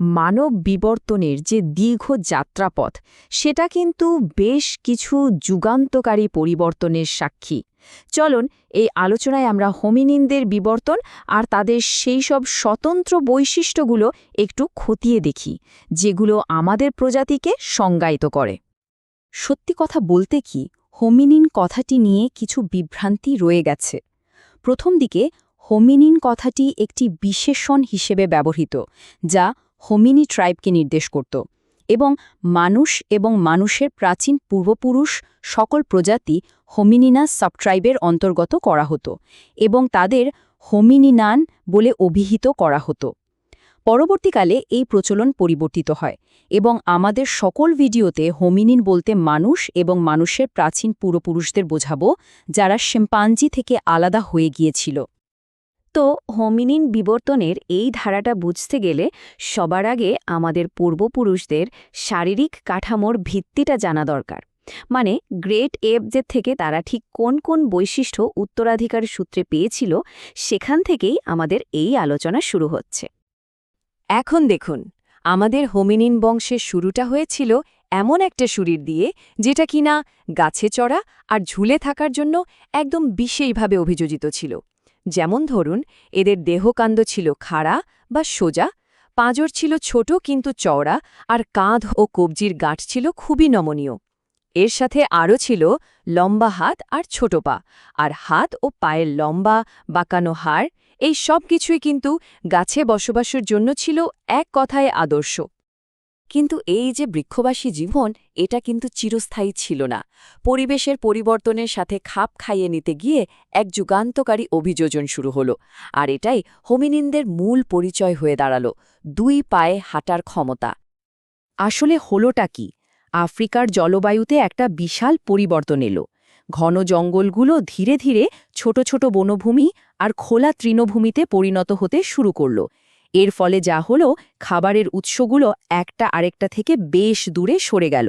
মানব বিবর্তনের যে দীর্ঘ যাত্রাপথ, সেটা কিন্তু বেশ কিছু যুগান্তকারী পরিবর্তনের সাক্ষী। চলুন, এই আলোচনায় আমরা হোমিনিনদের বিবর্তন আর তাদের সেই সব স্বতন্ত্র বৈশিষ্ট্যগুলো একটু খতিয়ে দেখি, যেগুলো আমাদের প্রজাতিকে সংজ্ঞায়িত করে। সত্যি কথা বলতে কি, হোমিনিন কথাটি নিয়ে কিছু বিভ্রান্তি রয়ে গেছে। প্রথম দিকে, হোমিনিন কথাটি একটি বিশেষণ হিসেবে ব্যবহৃত, যা হোমিনি ট্রাইবকে নির্দেশ করত এবং মানুষ এবং মানুষের প্রাচীন পূর্বপুরুষ সকল প্রজাতি হোমিনিনাস সাবট্রাইবের অন্তর্গত করা হতো এবং তাদের হোমিনিনান বলে অভিহিত করা হতো। পরবর্তীকালে এই প্রচলন পরিবর্তিত হয় এবং আমাদের সকল ভিডিওতে হোমিনিন বলতে মানুষ এবং মানুষের প্রাচীন পূর্বপুরুষদের বোঝাবো যারা শিম্পাঞ্জি থেকে আলাদা হয়ে গিয়েছিল। তো হোমিনিন বিবর্তনের এই ধারাটা বুঝতে গেলে সবার আগে আমাদের পূর্বপুরুষদের শারীরিক কাঠামোর ভিত্তিটা জানা দরকার। মানে গ্রেট এপজের থেকে তারা ঠিক কোন কোন বৈশিষ্ট্য উত্তরাধিকার সূত্রে পেয়েছিল সেখান থেকেই আমাদের এই আলোচনা শুরু হচ্ছে। এখন দেখুন, আমাদের হোমিনিন বংশের শুরুটা হয়েছিল এমন একটা শরীর দিয়ে যেটা কিনা গাছে চড়া আর ঝুলে থাকার জন্য একদম বিশেষভাবে অভিযোজিত ছিল। যেমন ধরুন, এদের দেহকাণ্ড ছিল খাড়া বা সোজা, পাঁজর ছিল ছোট কিন্তু চওড়া, আর কাঁধ ও কবজির গাঁট ছিল খুবই নমনীয়। এর সাথে আরও ছিল লম্বা হাত আর ছোট পা, আর হাত ও পায়ের লম্বা, বাঁকানো হাড়, এই সব কিছুই কিন্তু গাছে বসবাসের জন্য ছিল এক কথায় আদর্শ। কিন্তু এই যে বৃক্ষবাসী জীবন, এটা কিন্তু চিরস্থায়ী ছিল না। পরিবেশের পরিবর্তনের সাথে খাপ খাইয়ে নিতে গিয়ে এক যুগান্তকারী অভিযোজন শুরু হলো। আর এটাই হোমিনিনদের মূল পরিচয় হয়ে দাঁড়াল, দুই পায়ে হাঁটার ক্ষমতা। আসলে হলোটা কি? আফ্রিকার জলবায়ুতে একটা বিশাল পরিবর্তন এলো। ঘন জঙ্গলগুলো ধীরে ধীরে ছোট ছোট বনভূমি আর খোলা তৃণভূমিতে পরিণত হতে শুরু করল। এর ফলে যা হলো, খাবারের উৎসগুলো একটা আরেকটা থেকে বেশ দূরে সরে গেল।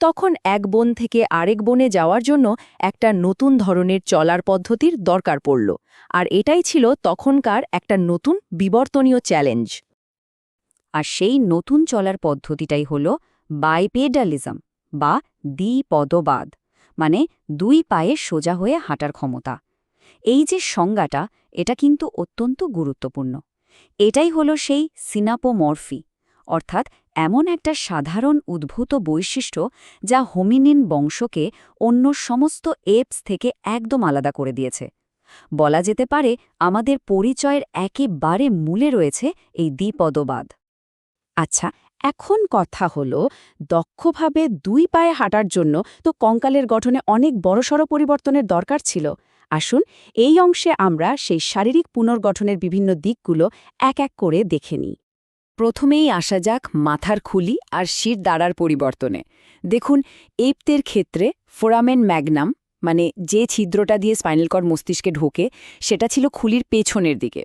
তখন এক বন থেকে আরেক বনে যাওয়ার জন্য একটা নতুন ধরনের চলার পদ্ধতির দরকার পড়ল। আর এটাই ছিল তখনকার একটা নতুন বিবর্তনীয় চ্যালেঞ্জ। আর সেই নতুন চলার পদ্ধতিটাই হল বাইপেডালিজম বা দ্বিপদবাদ মানে দুই পায়ে সোজা হয়ে হাঁটার ক্ষমতা। এই যে সংজ্ঞাটা, এটা কিন্তু অত্যন্ত গুরুত্বপূর্ণ। এটাই হলো সেই সিনাপোমরফি, অর্থাৎ এমন একটা সাধারণ উদ্ভূত বৈশিষ্ট্য যা হোমিনিন বংশকে অন্য সমস্ত এপস থেকে একদম আলাদা করে দিয়েছে। বলা যেতে পারে আমাদের পরিচয়ের একেবারে মূলে রয়েছে এই দ্বিপদবাদ। আচ্ছা এখন কথা হলো দক্ষভাবে দুই পায়ে হাঁটার জন্য তো কঙ্কালের গঠনে অনেক বড়সড় পরিবর্তনের দরকার ছিল। আসুন, এই অংশে আমরা সেই শারীরিক পুনর্গঠনের বিভিন্ন দিকগুলো এক এক করে দেখে নিই। প্রথমেই আসা যাক মাথার খুলি আর শির দাঁড়ার পরিবর্তনে। দেখুন, এপতের ক্ষেত্রে ফোরামেন ম্যাগনাম মানে যে ছিদ্রটা দিয়ে স্পাইনাল কর্ড মস্তিষ্কে ঢোকে, সেটা ছিল খুলির পেছনের দিকে।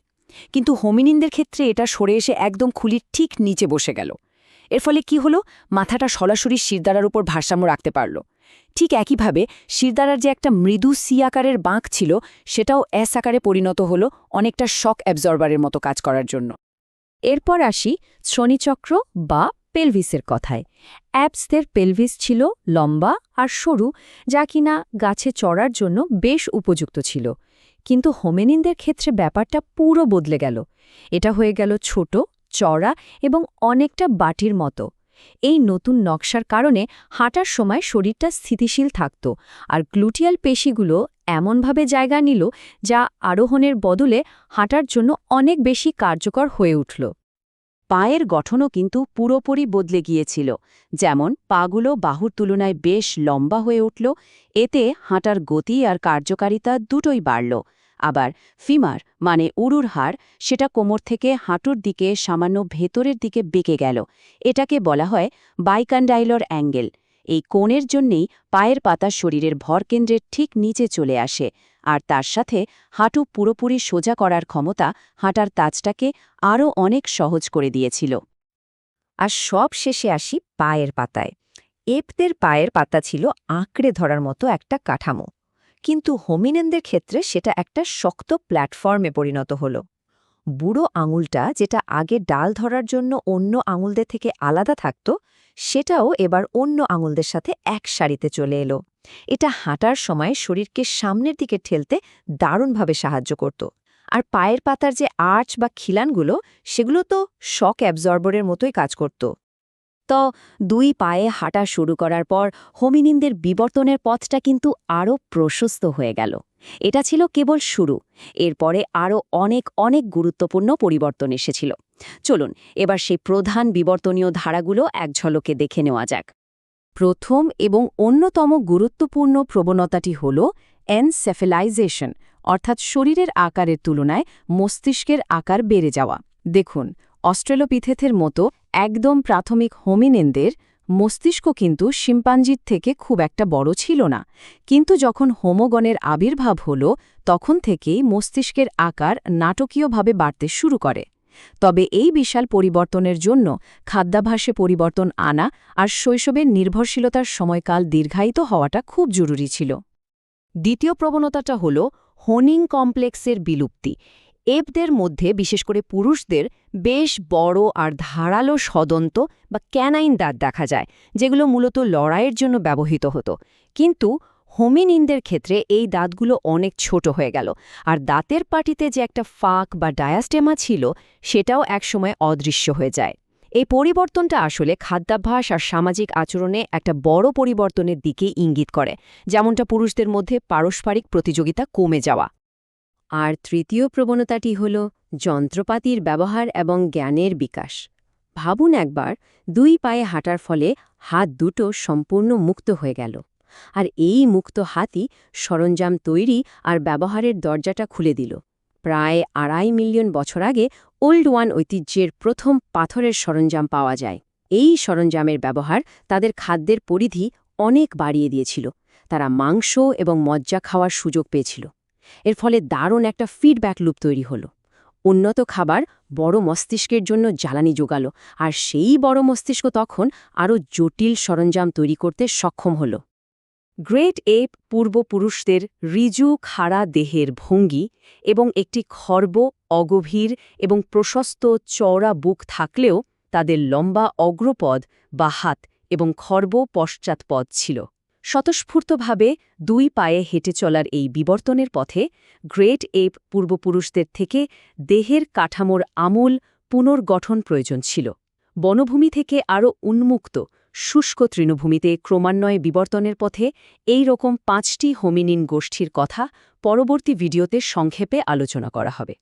কিন্তু হোমিনিনদের ক্ষেত্রে এটা সরে এসে একদম খুলির ঠিক নিচে বসে গেল। এর ফলে কি হলো? মাথাটা সরাসরি শিরদাঁড়ার উপর ভারসাম্য রাখতে পারল। ঠিক একইভাবে শিরদাঁড়ার যে একটা মৃদু সি আকারের বাঁক ছিল, সেটাও এস আকারে পরিণত হলো অনেকটা শক অ্যাবজর্বারের মতো কাজ করার জন্য। এরপর আসি শ্রোণীচক্র বা পেলভিসের কথায়। অ্যাপসদের পেলভিস ছিল লম্বা আর সরু, যা কিনা গাছে চড়ার জন্য বেশ উপযুক্ত ছিল। কিন্তু হোমেনিনদের ক্ষেত্রে ব্যাপারটা পুরো বদলে গেল। এটা হয়ে গেল ছোট, চড়া এবং অনেকটা বাটির মতো। এই নতুন নকশার কারণে হাঁটার সময় শরীরটা স্থিতিশীল থাকত আর গ্লুটিয়াল পেশিগুলো এমনভাবে জায়গা নিল যা আরোহণের বদলে হাঁটার জন্য অনেক বেশি কার্যকর হয়ে উঠল। পায়ের গঠনও কিন্তু পুরোপুরি বদলে গিয়েছিল, যেমন পাগুলো বাহুর তুলনায় বেশ লম্বা হয়ে উঠল, এতে হাঁটার গতি আর কার্যকারিতা দুটোই বাড়ল আবার ফিমার মানে উরুর হাড়, সেটা কোমর থেকে হাঁটুর দিকে সামান্য ভেতরের দিকে বেঁকে গেল। এটাকে বলা হয় বাইকান্ডাইলর অ্যাঙ্গেল। এই কোণের জন্যেই পায়ের পাতা শরীরের ভরকেন্দ্রের ঠিক নিচে চলে আসে, আর তার সাথে হাঁটু পুরোপুরি সোজা করার ক্ষমতা হাঁটার তাজটাকে আরও অনেক সহজ করে দিয়েছিল। আর সব শেষে আসি পায়ের পাতায়। এপদের পায়ের পাতা ছিল আঁকড়ে ধরার মতো একটা কাঠামো। কিন্তু হোমিনেনদের ক্ষেত্রে সেটা একটা শক্ত প্ল্যাটফর্মে পরিণত হল। বুড়ো আঙুলটা যেটা আগে ডাল ধরার জন্য অন্য আঙুলদের থেকে আলাদা থাকত, সেটাও এবার অন্য আঙুলদের সাথে এক সারিতে চলে এলো। এটা হাঁটার সময় শরীরকে সামনের দিকে ঠেলতে দারুণভাবে সাহায্য করত। আর পায়ের পাতার যে আর্চ বা খিলানগুলো, সেগুলো তো শক অ্যাবজর্বরের মতোই কাজ করত। তো দুই পায়ে হাঁটা শুরু করার পর হোমিনিনদের বিবর্তনের পথটা কিন্তু আরও প্রশস্ত হয়ে গেল। এটা ছিল কেবল শুরু। এরপরে আরও অনেক অনেক গুরুত্বপূর্ণ পরিবর্তন এসেছিল। চলুন, এবার সেই প্রধান বিবর্তনীয় ধারাগুলো এক ঝলকে দেখে নেওয়া যাক। প্রথম এবং অন্যতম গুরুত্বপূর্ণ প্রবণতাটি হল এনসেফেলাইজেশন, অর্থাৎ শরীরের আকারের তুলনায় মস্তিষ্কের আকার বেড়ে যাওয়া। দেখুন অস্ট্রেলোপিথেথের মতো একদম প্রাথমিক হোমিনেনদের মস্তিষ্ক কিন্তু শিম্পাঞ্জির থেকে খুব একটা বড় ছিল না। কিন্তু যখন হোমোগণের আবির্ভাব হল, তখন থেকেই মস্তিষ্কের আকার নাটকীয়ভাবে বাড়তে শুরু করে। তবে এই বিশাল পরিবর্তনের জন্য খাদ্যাভাসে পরিবর্তন আনা আর শৈশবের নির্ভরশীলতার সময়কাল দীর্ঘায়িত হওয়াটা খুব জরুরি ছিল। দ্বিতীয় প্রবণতাটা হল হোনিং কমপ্লেক্সের বিলুপ্তি। এপদের মধ্যে, বিশেষ করে পুরুষদের, বেশ বড় আর ধারালো সদন্ত বা ক্যানাইন দাঁত দেখা যায়, যেগুলো মূলত লড়াইয়ের জন্য ব্যবহৃত হতো। কিন্তু হোমিনিনদের ক্ষেত্রে এই দাঁতগুলো অনেক ছোট হয়ে গেল, আর দাঁতের পাটিতে যে একটা ফাঁক বা ডায়াস্টেমা ছিল, সেটাও একসময় অদৃশ্য হয়ে যায়। এই পরিবর্তনটা আসলে খাদ্যাভ্যাস আর সামাজিক আচরণে একটা বড় পরিবর্তনের দিকে ইঙ্গিত করে, যেমনটা পুরুষদের মধ্যে পারস্পরিক প্রতিযোগিতা কমে যাওয়া। আর তৃতীয় প্রবণতাটি হল যন্ত্রপাতির ব্যবহার এবং জ্ঞানের বিকাশ। ভাবুন একবার, দুই পায়ে হাঁটার ফলে হাত দুটো সম্পূর্ণ মুক্ত হয়ে গেল। আর এই মুক্ত হাতই সরঞ্জাম তৈরি আর ব্যবহারের দরজাটা খুলে দিল। প্রায় আড়াই মিলিয়ন বছর আগে ওল্ড ওয়ান ঐতিহ্যের প্রথম পাথরের সরঞ্জাম পাওয়া যায়। এই সরঞ্জামের ব্যবহার তাদের খাদ্যের পরিধি অনেক বাড়িয়ে দিয়েছিল। তারা মাংস এবং মজ্জা খাওয়ার সুযোগ পেয়েছিল। এর ফলে দারুণ একটা ফিডব্যাক লুপ তৈরি হল। উন্নত খাবার বড় মস্তিষ্কের জন্য জ্বালানি জোগাল আর সেই বড় মস্তিষ্ক তখন আরও জটিল সরঞ্জাম তৈরি করতে সক্ষম হল। গ্রেট এপ পূর্বপুরুষদের রিজু খাড়া দেহের ভঙ্গি এবং একটি খর্ব, অগভীর এবং প্রশস্ত চওড়া বুক থাকলেও তাদের লম্বা অগ্রপদ বা হাত এবং খর্ব পশ্চাৎপদ ছিল। স্বতঃস্ফূর্তভাবে দুই পায়ে হেঁটে চলার এই বিবর্তনের পথে গ্রেট এপ পূর্বপুরুষদের থেকে দেহের কাঠামোর আমূল পুনর্গঠন প্রয়োজন ছিল। বনভূমি থেকে আরও উন্মুক্ত, শুষ্ক তৃণভূমিতে ক্রমান্বয়ে বিবর্তনের পথে এই রকম পাঁচটি হোমিনিন গোষ্ঠীর কথা পরবর্তী ভিডিওতে সংক্ষেপে আলোচনা করা হবে।